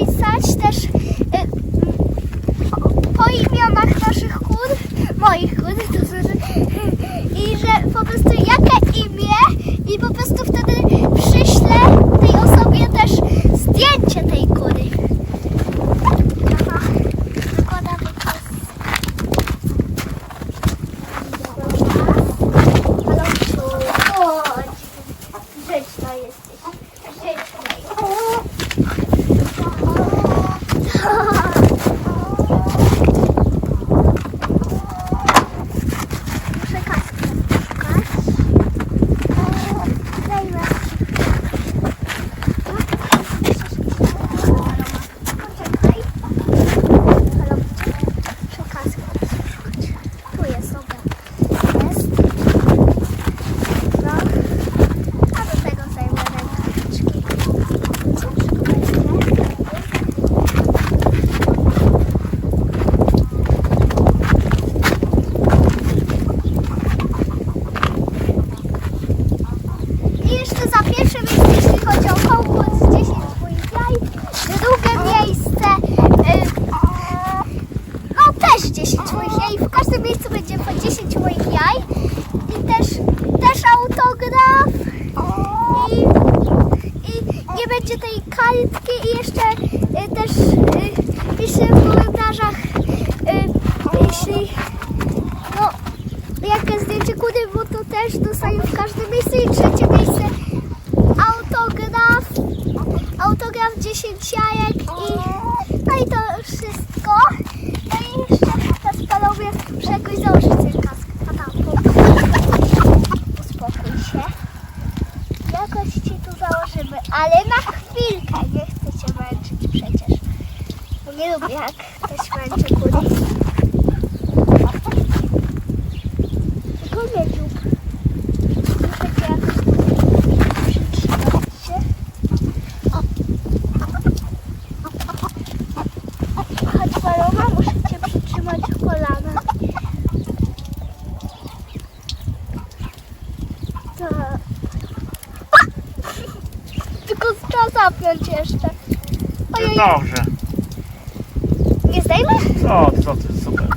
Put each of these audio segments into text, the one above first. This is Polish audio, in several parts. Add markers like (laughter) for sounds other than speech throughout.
napisać też y, po imionach naszych kur, moich kur, to znaczy, (laughs) i że po prostu jakie imię i po prostu 10 moich jaj. W każdym miejscu będzie po 10 moich jaj. I też, też autograf. I, I, nie będzie tej kartki i jeszcze y, też y, piszę w komentarzach y, jeśli no jakie zdjęcie kudy, bo to też dostaję w każdym miejscu i trzecie miejsce ale na chwilkę, nie chcę cię męczyć przecież. Nie lubię jak ktoś męczy kury. Tylko nie dziób. Muszę cię jakoś przytrzymać się. Chodź Paloma, muszę cię przytrzymać w kolana. Tak. Tylko trzeba zapiąć jeszcze. Ojej, Dobrze. nie zdejmę? Co, co ty, super.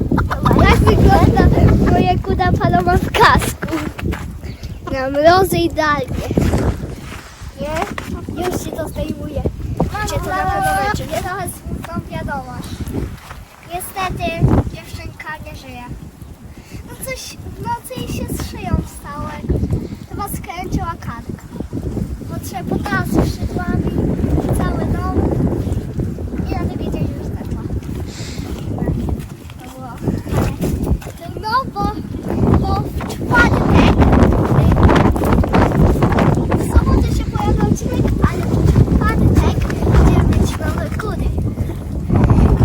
Tak wygląda moja kuda paloma w kasku. Na mrozy idealnie. Nie? Już się to zdejmuje. Cię to na pewno trochę smutną wiadomość. Niestety dziewczynka nie żyje. No coś w nocy jej się z szyją stało. Chyba skręciła kark. Bo trzeba potasy szydłami, cały dom. I na drugi dzień już zdechła. To było fajne. No bo, bo w czwartek w sobotę się pojawia odcinek, ale w czwartek będziemy mieć nowe kury.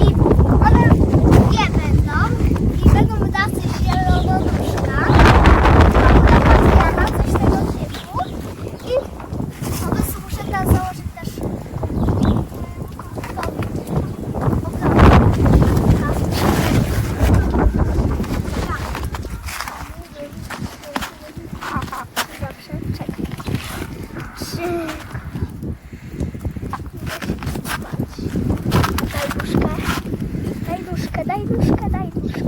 I one nie będą i będą dasy zielonoduszka. Patryana, coś tego typu. I po prostu muszę teraz założyć też e, Dobrze, czekaj. Trzy. Daj nóżkę. Daj nóżkę, daj nóżkę.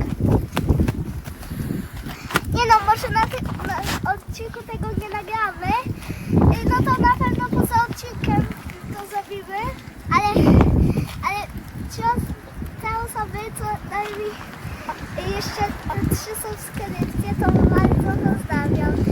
Nie no, może na, ty, odcinku tego nie nagramy. Y, No to na pewno poza odcinkiem to zrobimy. Ale, ale te osoby, co dali mi jeszcze trzy subskrypcje, to bardzo pozdrawiam.